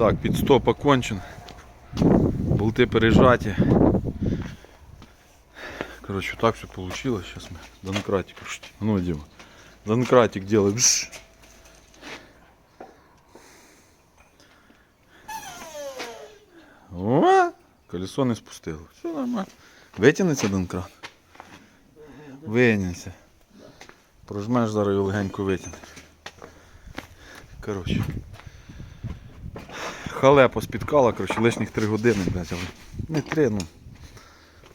Так, підстоп окончен. Болти пережаті. Короче, так все получилось. Сейчас мы донкратик. Ну, Дима. Донкратик делаем. О, колесо не спустило. Все нормально. Витягнеться донкрат. Витягнеться. Прожмеш зараз його легенько витягне. Коротше. Халепа спіткала, коротше, лишніх 3 години, блядь, не 3, ну.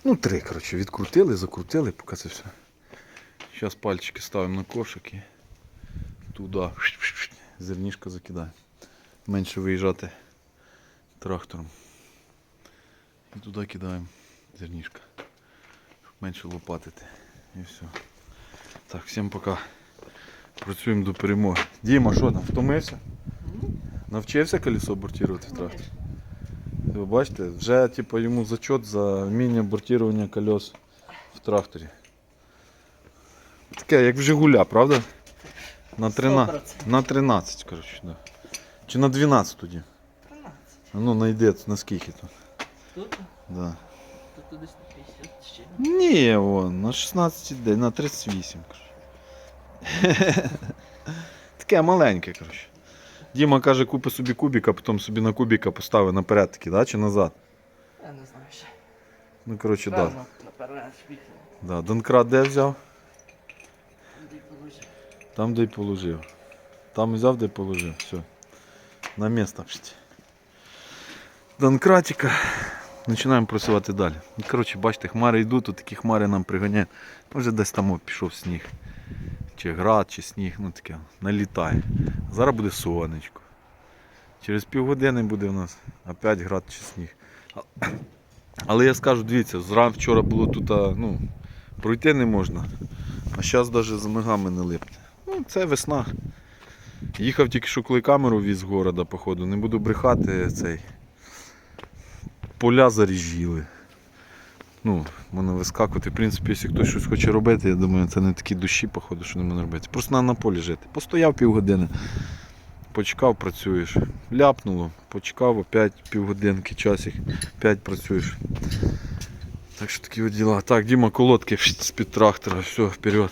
Ну, 3, коротше, відкрутили, закрутили, поки це все. Зараз пальчики ставимо на кошик і туди зернішко закидаємо. Менше виїжджати трактором. І туди кидаємо зернішко. Щоб менше лопатити. І все. Так, всім пока. Працюємо до перемоги. Діма, що там, втомився? Навчився колесо бортувати в тракторі? Ви бачите, вже типу, йому зачет за вміння бортування колес в тракторі. Таке, як в Жигуля, правда? На 13, 100%. на 13, коротше, да. Чи на 12 тоді? 13. А Ну, найде, на скільки тут? Тут, Да. тут туди 150 ще. Ні, вон, на 16 день, на 38, коротше. Таке маленьке, коротше. Діма каже, купи собі кубик, а потім собі на кубика постави наперед таки, да? чи назад? Я не знаю ще. Ну, коротше, так. Да. Наперед. Да. Донкрат де взяв? Де положив. Там, де й положив. Там взяв, де положив. Все. На місце. Пшт. Донкратика. Починаємо працювати далі. Ну, Коротше, бачите, хмари йдуть, тут такі хмари нам приганяють. Може десь там пішов сніг. Чи град, чи сніг, ну таке, налітає. Зараз буде сонечко. Через півгодини буде у нас опять град чи сніг. Але я скажу, дивіться, зран вчора було тут, ну, пройти не можна. А зараз навіть з ногами не липне. Ну, це весна. Їхав тільки що коли камеру віз з города, походу. Не буду брехати цей. Поля заріжіли. Ну, мене вискакувати. В принципі, якщо хтось щось хоче робити, я думаю, це не такі душі, походу, що не можна робити. Просто треба на полі жити. Постояв півгодини, почекав, працюєш. Ляпнуло, почекав опять півгодинки, часик, опять працюєш. Так що такі от діла. Так, Діма, колодки з-під трактора, все, вперед.